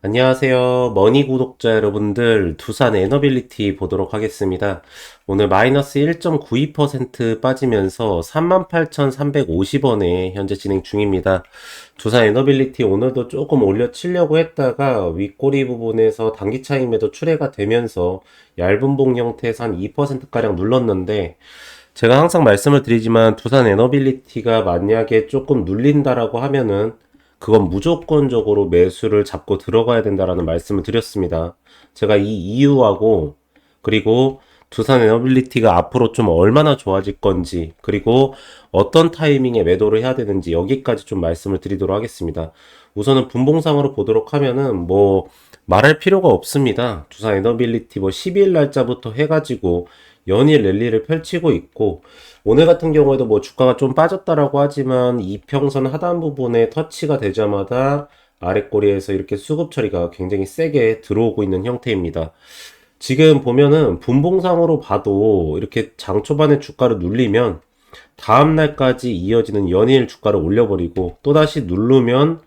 안녕하세요. 머니 구독자 여러분들, 두산 에너빌리티 보도록 하겠습니다. 오늘 마이너스 1.92% 빠지면서 38,350원에 현재 진행 중입니다. 두산 에너빌리티 오늘도 조금 올려치려고 했다가 윗꼬리 부분에서 단기 차익 매도 출회가 되면서 얇은 봉 형태에서 한 2%가량 눌렀는데, 제가 항상 말씀을 드리지만 두산 에너빌리티가 만약에 조금 눌린다라고 하면은 그건 무조건적으로 매수를 잡고 들어가야 된다라는 말씀을 드렸습니다. 제가 이 이유하고 그리고 두산 에너빌리티가 앞으로 좀 얼마나 좋아질 건지 그리고 어떤 타이밍에 매도를 해야 되는지 여기까지 좀 말씀을 드리도록 하겠습니다. 우선은 분봉상으로 보도록 하면은 뭐 말할 필요가 없습니다. 두산 에너빌리티 뭐 12일 날짜부터 해가지고 연일 랠리를 펼치고 있고 오늘 같은 경우에도 뭐 주가가 좀 빠졌다라고 하지만 이평선 하단 부분에 터치가 되자마자 아랫꼬리에서 이렇게 수급 처리가 굉장히 세게 들어오고 있는 형태입니다. 지금 보면은 분봉상으로 봐도 이렇게 장 초반에 주가를 눌리면 다음 날까지 이어지는 연일 주가를 올려버리고 또다시 누르면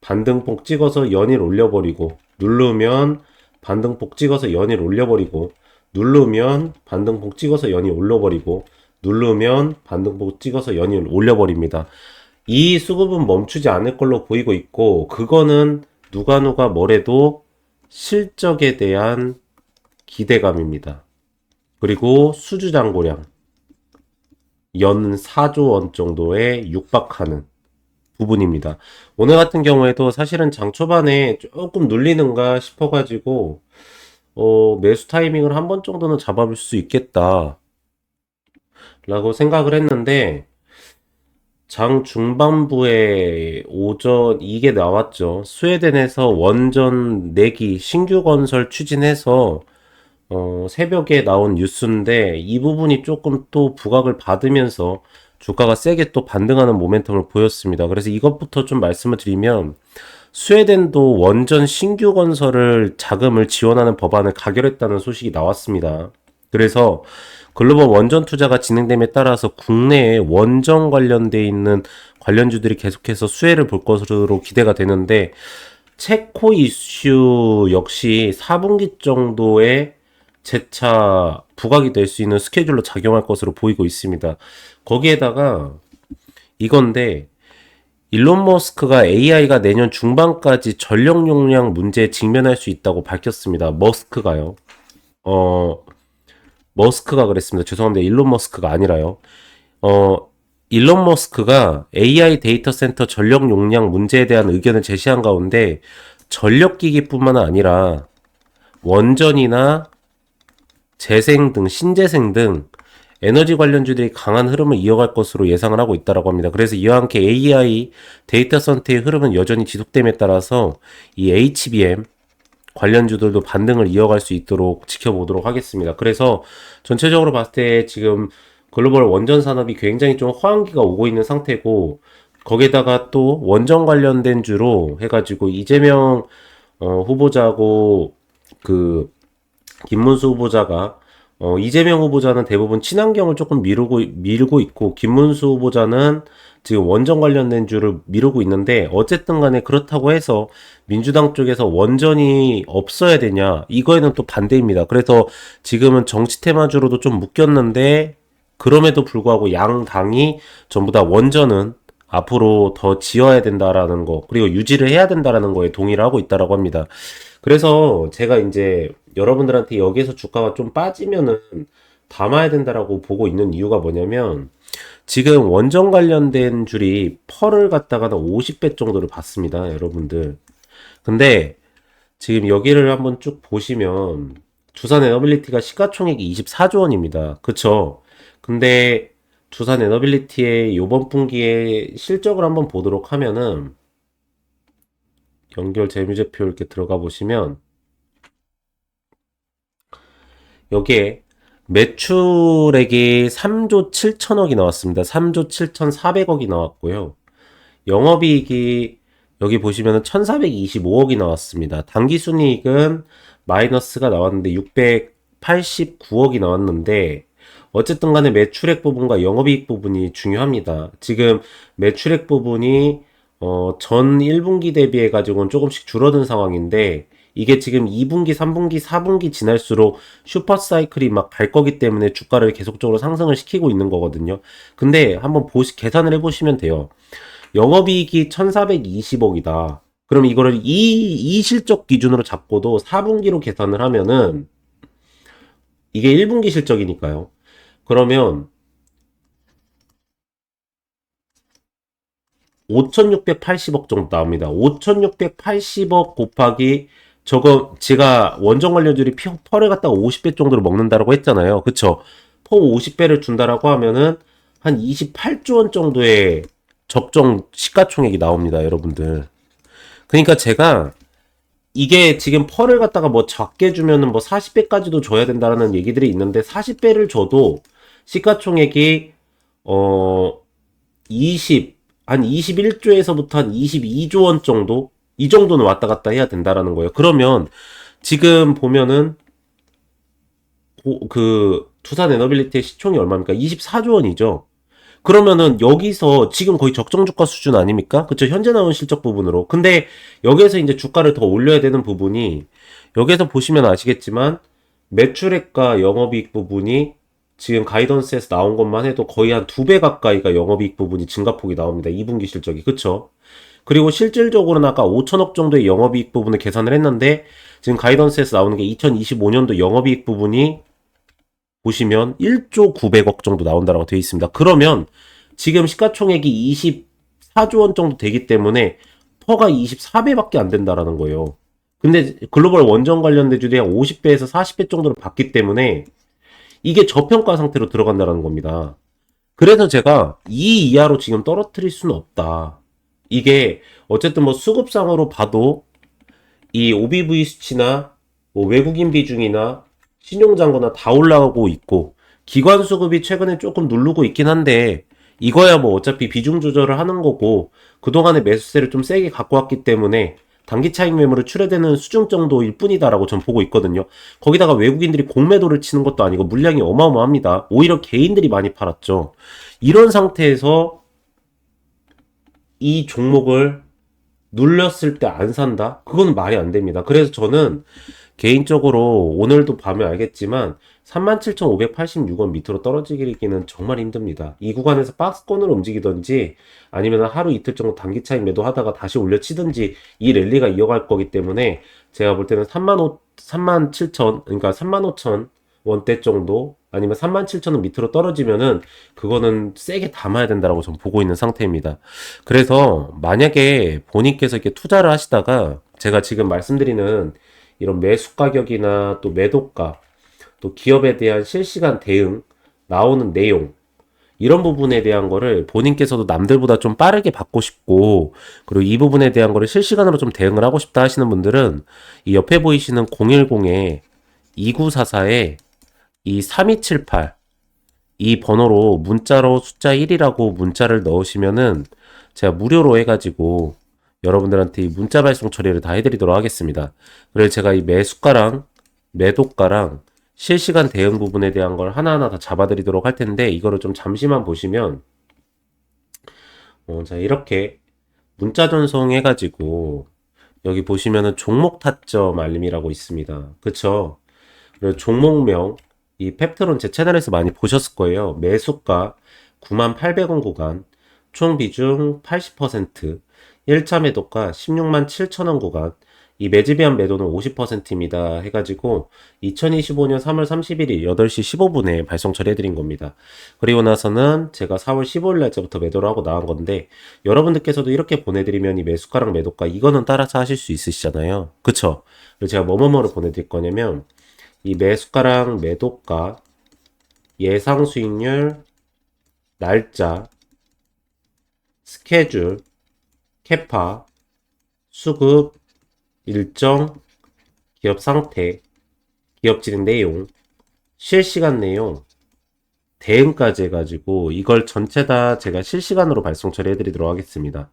반등폭 찍어서 연일 올려버리고 누르면 반등폭 찍어서 연일 올려버리고 누르면 반등폭 찍어서 연일 올려버리고 누르면 반등폭 찍어서 연일 올려버립니다. 이 수급은 멈추지 않을 걸로 보이고 있고 그거는 누가 누가 뭐래도 실적에 대한 기대감입니다. 그리고 수주장고량 연 4조 원 정도에 육박하는 부분입니다. 오늘 같은 경우에도 사실은 장 초반에 조금 눌리는가 싶어가지고 어, 매수 타이밍을 한 번 정도는 잡아볼 수 있겠다. 라고 생각을 했는데, 장 중반부에 오전 이게 나왔죠. 스웨덴에서 원전 내기 신규 건설 추진해서 어, 새벽에 나온 뉴스인데 이 부분이 조금 또 부각을 받으면서 주가가 세게 또 반등하는 모멘텀을 보였습니다. 그래서 이것부터 좀 말씀을 드리면 스웨덴도 원전 신규 건설을 자금을 지원하는 법안을 가결했다는 소식이 나왔습니다. 그래서 글로벌 원전 투자가 진행됨에 따라서 국내에 원전 관련돼 있는 관련주들이 계속해서 수혜를 볼 것으로 기대가 되는데 체코 이슈 역시 4분기 정도에 재차 부각이 될 수 있는 스케줄로 작용할 것으로 보이고 있습니다. 거기에다가 이건데 일론 머스크가 AI가 내년 중반까지 전력 용량 문제에 직면할 수 있다고 밝혔습니다. 머스크가요. 어, 머스크가 그랬습니다. 죄송합니다. 일론 머스크가 아니라요. 어, 일론 머스크가 AI 데이터 센터 전력 용량 문제에 대한 의견을 제시한 가운데 전력 기기뿐만 아니라 원전이나 재생 등 신재생 등 에너지 관련주들이 강한 흐름을 이어갈 것으로 예상을 하고 있다고 합니다. 그래서 이와 함께 AI 데이터 센터의 흐름은 여전히 지속됨에 따라서 이 HBM 관련주들도 반등을 이어갈 수 있도록 지켜보도록 하겠습니다. 그래서 전체적으로 봤을 때 지금 글로벌 원전 산업이 굉장히 좀 호황기가 오고 있는 상태고 거기에다가 또 원전 관련된 주로 해가지고 이재명 어, 후보자고 그 김문수 후보자가 어, 이재명 후보자는 대부분 친환경을 조금 미루고, 밀고 있고, 김문수 후보자는 지금 원전 관련된 주를 미루고 있는데, 어쨌든 간에 그렇다고 해서 민주당 쪽에서 원전이 없어야 되냐, 이거에는 또 반대입니다. 그래서 지금은 정치 테마주로도 좀 묶였는데, 그럼에도 불구하고 양 당이 전부 다 원전은 앞으로 더 지어야 된다라는 거, 그리고 유지를 해야 된다라는 거에 동의를 하고 있다라고 합니다. 그래서 제가 이제 여러분들한테 여기에서 주가가 좀 빠지면은 담아야 된다라고 보고 있는 이유가 뭐냐면 지금 원전 관련된 줄이 펄을 갖다가 50배 정도를 받습니다, 여러분들. 근데 지금 여기를 한번 쭉 보시면 두산 에너빌리티가 시가총액이 24조 원입니다. 그쵸? 근데 두산 에너빌리티의 요번 분기의 실적을 한번 보도록 하면은 연결 재무제표 이렇게 들어가 보시면 여기에 매출액이 3조 7천억이 나왔습니다. 3조 7,400억이 나왔고요. 영업이익이 여기 보시면 1,425억이 나왔습니다. 당기순이익은 마이너스가 나왔는데 689억이 나왔는데 어쨌든 간에 매출액 부분과 영업이익 부분이 중요합니다. 지금 매출액 부분이 어, 전 1분기 대비해 가지고는 조금씩 줄어든 상황인데 이게 지금 2분기, 3분기, 4분기 지날수록 슈퍼 사이클이 막 갈 거기 때문에 주가를 계속적으로 상승을 시키고 있는 거거든요. 근데 한번 보시 계산을 해 보시면 돼요. 영업이익이 1420억이다. 그럼 이거를 이, 이 실적 기준으로 잡고도 4분기로 계산을 하면은 이게 1분기 실적이니까요. 그러면 5,680억 정도 나옵니다. 5,680억 곱하기 저거 제가 원전 관련주들이 피- 펄을 갖다가 50배 정도로 먹는다라고 했잖아요. 그쵸? 퍼 50배를 준다라고 하면은 한 28조 원 정도의 적정 시가총액이 나옵니다, 여러분들. 그러니까 제가 이게 지금 펄을 갖다가 뭐 적게 주면은 뭐 40배까지도 줘야 된다라는 얘기들이 있는데 40배를 줘도 시가총액이 어 20, 한 21조에서부터 한 22조 원 정도? 이 정도는 왔다 갔다 해야 된다라는 거예요. 그러면 지금 보면은 고- 그 투산 에너빌리티의 시총이 얼마입니까? 24조 원이죠. 그러면은 여기서 지금 거의 적정 주가 수준 아닙니까? 그쵸? 현재 나온 실적 부분으로. 근데 여기에서 이제 주가를 더 올려야 되는 부분이 여기에서 보시면 아시겠지만 매출액과 영업이익 부분이 지금 가이던스에서 나온 것만 해도 거의 한 두 배 가까이가 영업이익 부분이 증가폭이 나옵니다. 2분기 실적이. 그쵸? 그리고 실질적으로는 아까 5천억 정도의 영업이익 부분을 계산을 했는데 지금 가이던스에서 나오는 게 2025년도 영업이익 부분이 보시면 1조 900억 정도 나온다라고 되어 있습니다. 그러면 지금 시가총액이 24조 원 정도 되기 때문에 퍼가 24배밖에 안 된다라는 거예요. 근데 글로벌 원전 관련 대주들이 한 50배에서 40배 정도로 받기 때문에 이게 저평가 상태로 들어간다라는 겁니다. 그래서 제가 이 이하로 지금 떨어뜨릴 수는 없다. 이게 어쨌든 뭐 수급상으로 봐도 이 OBV 수치나 뭐 외국인 비중이나 신용잔고나 다 올라가고 있고 기관 수급이 최근에 조금 누르고 있긴 한데 이거야 뭐 어차피 비중 조절을 하는 거고 그동안의 매수세를 좀 세게 갖고 왔기 때문에 단기 차익 매물을 출회되는 수준 정도일 뿐이다라고 전 보고 있거든요. 거기다가 외국인들이 공매도를 치는 것도 아니고 물량이 어마어마합니다. 오히려 개인들이 많이 팔았죠. 이런 상태에서 이 종목을 눌렸을 때 안 산다? 그건 말이 안 됩니다. 그래서 저는 개인적으로 오늘도 보면 알겠지만 37,586원 밑으로 떨어지기는 정말 힘듭니다. 이 구간에서 박스권으로 움직이든지 아니면 하루 이틀 정도 단기 차익 매도하다가 다시 올려치든지 이 랠리가 이어갈 거기 때문에 제가 볼 때는 3만 5, 3만 7천, 그러니까 3만 5천 원대 정도 아니면 3만 7천 원 밑으로 떨어지면은 그거는 세게 담아야 된다라고 전 보고 있는 상태입니다. 그래서 만약에 본인께서 이렇게 투자를 하시다가 제가 지금 말씀드리는 이런 매수 가격이나 또 매도가 또 기업에 대한 실시간 대응 나오는 내용 이런 부분에 대한 거를 본인께서도 남들보다 좀 빠르게 받고 싶고 그리고 이 부분에 대한 거를 실시간으로 좀 대응을 하고 싶다 하시는 분들은 이 옆에 보이시는 010에 2944에 이 3278 이 번호로 문자로 숫자 1이라고 문자를 넣으시면은 제가 무료로 해가지고 여러분들한테 이 문자 발송 처리를 다 해드리도록 하겠습니다. 그래서 제가 이 매수가랑 매도가랑 실시간 대응 부분에 대한 걸 하나하나 다 잡아드리도록 할 텐데 이거를 좀 잠시만 보시면 어, 자 이렇게 문자 전송 해가지고 여기 보시면은 종목 타점 알림이라고 있습니다. 그쵸? 그리고 종목명 이 펩트론 제 채널에서 많이 보셨을 거예요. 매수가 98,000원 구간, 총 비중 80%, 1차 매도가 16만 7천원 구간, 이 매집이한 매도는 50%입니다. 해가지고 2025년 3월 31일 8시 15분에 발송 처리해드린 겁니다. 그리고 나서는 제가 4월 15일 날짜부터 매도를 하고 나온 건데 여러분들께서도 이렇게 보내드리면 이 매수가랑 매도가 이거는 따라서 하실 수 있으시잖아요. 그쵸? 그리고 제가 뭐뭐뭐를 보내드릴 거냐면 이 매수가랑 매도가 예상 수익률 날짜 스케줄 캐파 수급 일정 기업 상태 기업 진행 내용 실시간 내용 대응까지 해가지고 이걸 전체 다 제가 실시간으로 발송 처리해 드리도록 하겠습니다.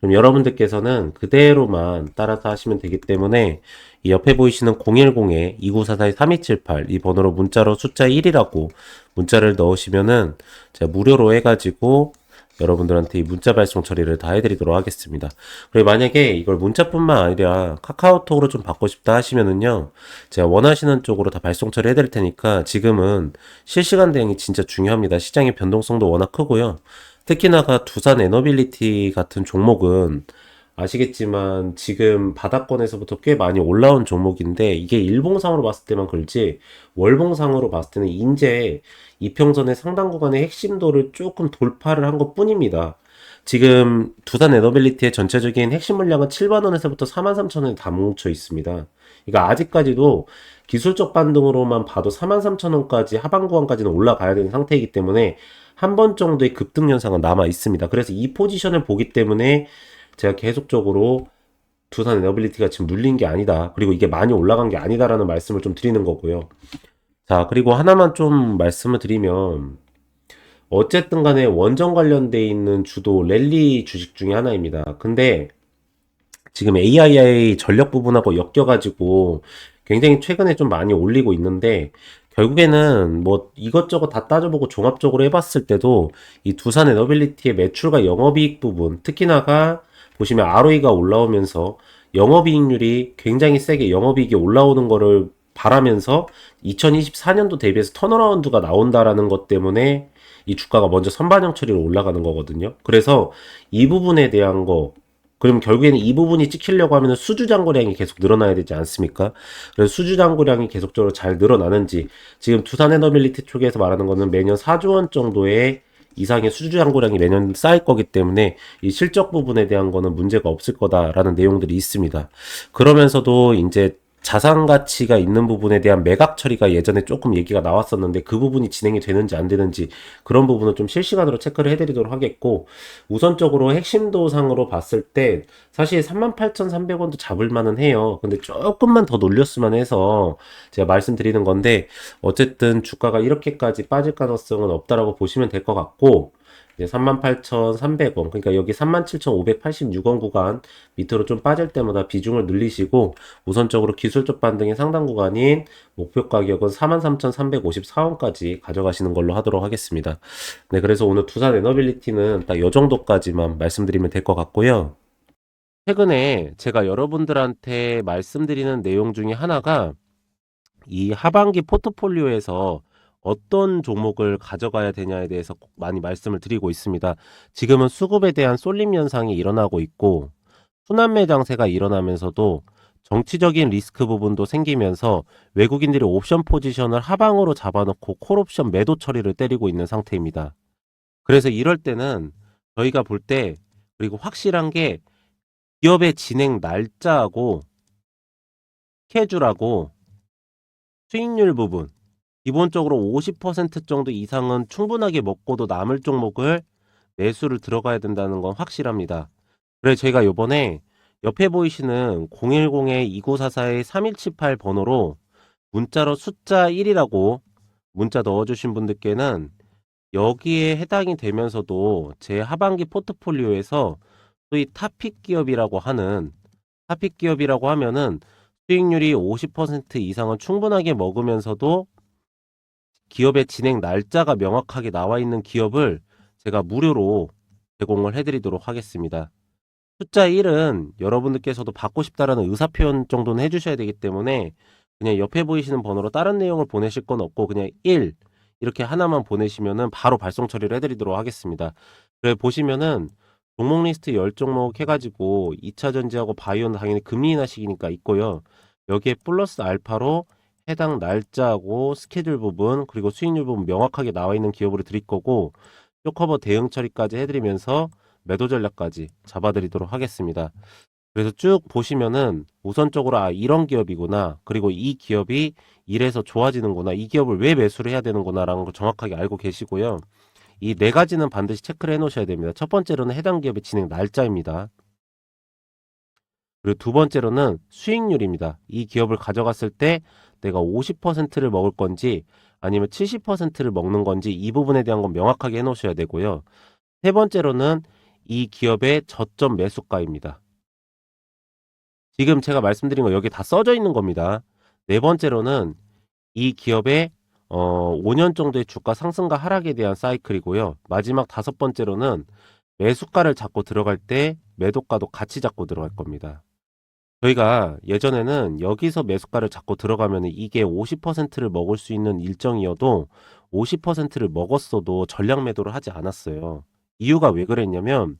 그럼 여러분들께서는 그대로만 따라서 하시면 되기 때문에 이 옆에 보이시는 010에 2944-3278 이 번호로 문자로 숫자 1이라고 문자를 넣으시면은 제가 무료로 해가지고 여러분들한테 이 문자 발송 처리를 다 해드리도록 하겠습니다. 그리고 만약에 이걸 문자뿐만 아니라 카카오톡으로 좀 받고 싶다 하시면은요, 제가 원하시는 쪽으로 다 발송 처리 해드릴 테니까 지금은 실시간 대응이 진짜 중요합니다. 시장의 변동성도 워낙 크고요. 특히나가 두산 에너빌리티 같은 종목은 아시겠지만 지금 바닥권에서부터 꽤 많이 올라온 종목인데 이게 일봉상으로 봤을 때만 그렇지 월봉상으로 봤을 때는 인제 이평선의 상당 구간의 핵심도를 조금 돌파를 한 것 뿐입니다. 지금 두산 에너빌리티의 전체적인 핵심 물량은 7만 원에서부터 4만 3천 원에 다 뭉쳐 있습니다. 그러니까 아직까지도 기술적 반등으로만 봐도 4만 3천 원까지 하방 구간까지는 올라가야 되는 상태이기 때문에 한 번 정도의 급등 현상은 남아 있습니다. 그래서 이 포지션을 보기 때문에 제가 계속적으로 두산 에너빌리티가 지금 눌린 게 아니다. 그리고 이게 많이 올라간 게 아니다라는 말씀을 좀 드리는 거고요. 자, 그리고 하나만 좀 말씀을 드리면 어쨌든 간에 원전 관련돼 있는 주도 랠리 주식 중에 하나입니다. 근데 지금 AII 전력 부분하고 엮여가지고 굉장히 최근에 좀 많이 올리고 있는데 결국에는 뭐 이것저것 다 따져보고 종합적으로 해봤을 때도 이 두산 에너빌리티의 매출과 영업이익 부분 특히나가 보시면 ROE가 올라오면서 영업이익률이 굉장히 세게 영업이익이 올라오는 거를 바라면서 2024년도 대비해서 턴어라운드가 나온다라는 것 때문에 이 주가가 먼저 선반영 처리로 올라가는 거거든요. 그래서 이 부분에 대한 거 그럼 결국에는 이 부분이 찍히려고 하면 수주 잔고량이 계속 늘어나야 되지 않습니까? 그래서 수주 잔고량이 계속적으로 잘 늘어나는지 지금 두산에너빌리티 쪽에서 말하는 거는 매년 4조 원 정도의 이상의 수주 잔고량이 매년 쌓일 거기 때문에 이 실적 부분에 대한 거는 문제가 없을 거다라는 내용들이 있습니다. 그러면서도 이제 자산 가치가 있는 부분에 대한 매각 처리가 예전에 조금 얘기가 나왔었는데 그 부분이 진행이 되는지 안 되는지 그런 부분은 좀 실시간으로 체크를 해드리도록 하겠고 우선적으로 핵심도상으로 봤을 때 사실 38,300원도 잡을 만은 해요. 근데 조금만 더 놀렸으면 해서 제가 말씀드리는 건데 어쨌든 주가가 이렇게까지 빠질 가능성은 없다라고 보시면 될 것 같고 이제 38,300원, 그러니까 여기 37,586원 구간 밑으로 좀 빠질 때마다 비중을 늘리시고 우선적으로 기술적 반등의 상당 구간인 목표 가격은 43,354원까지 가져가시는 걸로 하도록 하겠습니다. 네, 그래서 오늘 두산 에너빌리티는 딱이 정도까지만 말씀드리면 될 것 같고요. 최근에 제가 여러분들한테 말씀드리는 내용 중에 하나가 이 하반기 포트폴리오에서 어떤 종목을 가져가야 되냐에 대해서 꼭 많이 말씀을 드리고 있습니다. 지금은 수급에 대한 쏠림 현상이 일어나고 있고 순환매 장세가 일어나면서도 정치적인 리스크 부분도 생기면서 외국인들이 옵션 포지션을 하방으로 잡아놓고 콜옵션 매도 처리를 때리고 있는 상태입니다. 그래서 이럴 때는 저희가 볼 때 그리고 확실한 게 기업의 진행 날짜하고 스케줄하고 수익률 부분 기본적으로 50% 정도 이상은 충분하게 먹고도 남을 종목을 매수를 들어가야 된다는 건 확실합니다. 그래서 제가 요번에 옆에 보이시는 010-2944-3178 번호로 문자로 숫자 1이라고 문자 넣어주신 분들께는 여기에 해당이 되면서도 제 하반기 포트폴리오에서 소위 타픽 기업이라고 하는 타픽 기업이라고 하면은 수익률이 50% 이상은 충분하게 먹으면서도 기업의 진행 날짜가 명확하게 나와 있는 기업을 제가 무료로 제공을 해드리도록 하겠습니다. 숫자 1은 여러분들께서도 받고 싶다라는 의사표현 정도는 해주셔야 되기 때문에 그냥 옆에 보이시는 번호로 다른 내용을 보내실 건 없고 그냥 1 이렇게 하나만 보내시면은 바로 발송 처리를 해드리도록 하겠습니다. 그래 보시면은 종목 리스트 10종목 해가지고 2차 전지하고 바이오는 당연히 금리 인하 시기니까 있고요. 여기에 플러스 알파로 해당 날짜하고 스케줄 부분 그리고 수익률 부분 명확하게 나와 있는 기업으로 드릴 거고 쇼커버 대응 처리까지 해드리면서 매도 전략까지 잡아드리도록 하겠습니다. 그래서 쭉 보시면은 우선적으로 아 이런 기업이구나 그리고 이 기업이 이래서 좋아지는구나 이 기업을 왜 매수를 해야 되는구나라는 걸 정확하게 알고 계시고요. 이 네 가지는 반드시 체크를 해 놓으셔야 됩니다. 첫 번째로는 해당 기업의 진행 날짜입니다. 그리고 두 번째로는 수익률입니다. 이 기업을 가져갔을 때 내가 50%를 먹을 건지 아니면 70%를 먹는 건지 이 부분에 대한 건 명확하게 해 놓으셔야 되고요. 세 번째로는 이 기업의 저점 매수가입니다. 지금 제가 말씀드린 거 여기 다 써져 있는 겁니다. 네 번째로는 이 기업의 어, 5년 정도의 주가 상승과 하락에 대한 사이클이고요. 마지막 다섯 번째로는 매수가를 잡고 들어갈 때 매도가도 같이 잡고 들어갈 겁니다. 저희가 예전에는 여기서 매수가를 잡고 들어가면 이게 50%를 먹을 수 있는 일정이어도 50%를 먹었어도 전량 매도를 하지 않았어요. 이유가 왜 그랬냐면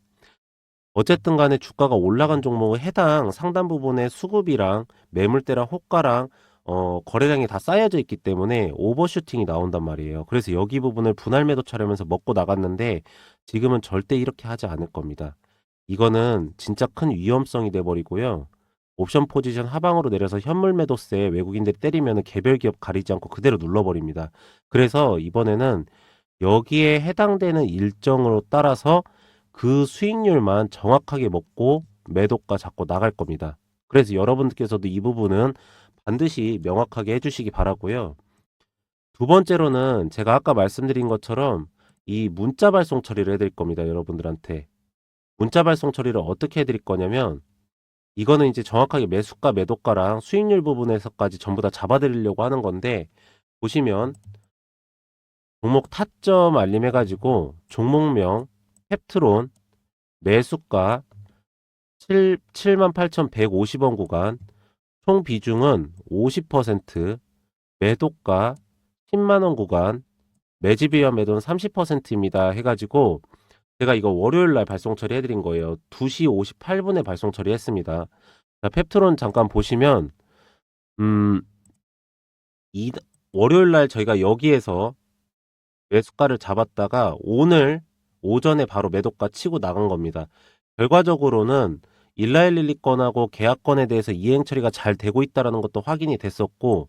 어쨌든 간에 주가가 올라간 종목의 해당 상단 부분의 수급이랑 매물대랑 호가랑 어, 거래량이 다 쌓여져 있기 때문에 오버슈팅이 나온단 말이에요. 그래서 여기 부분을 분할 매도 차려면서 먹고 나갔는데 지금은 절대 이렇게 하지 않을 겁니다. 이거는 진짜 큰 위험성이 돼버리고요. 옵션 포지션 하방으로 내려서 현물 매도세 외국인들이 때리면 개별 기업 가리지 않고 그대로 눌러버립니다. 그래서 이번에는 여기에 해당되는 일정으로 따라서 그 수익률만 정확하게 먹고 매도가 잡고 나갈 겁니다. 그래서 여러분들께서도 이 부분은 반드시 명확하게 해주시기 바라고요. 두 번째로는 제가 아까 말씀드린 것처럼 이 문자 발송 처리를 해드릴 겁니다. 여러분들한테. 문자 발송 처리를 어떻게 해드릴 거냐면 이거는 이제 정확하게 매수가, 매도가랑 수익률 부분에서까지 전부 다 잡아드리려고 하는 건데 보시면 종목 타점 알림해가지고 종목명 펩트론 매수가 7, 78,150원 구간 총 비중은 50% 매도가 10만원 구간 매집이와 매도는 30%입니다 해가지고 제가 이거 월요일 날 발송 처리해드린 거예요 2시 58분에 발송 처리했습니다 자, 펩트론 잠깐 보시면 음, 이, 월요일 날 저희가 여기에서 매수가를 잡았다가 오늘 오전에 바로 매도가 치고 나간 겁니다. 결과적으로는 일라일릴리 건하고 계약건에 대해서 이행 처리가 잘 되고 있다는 것도 확인이 됐었고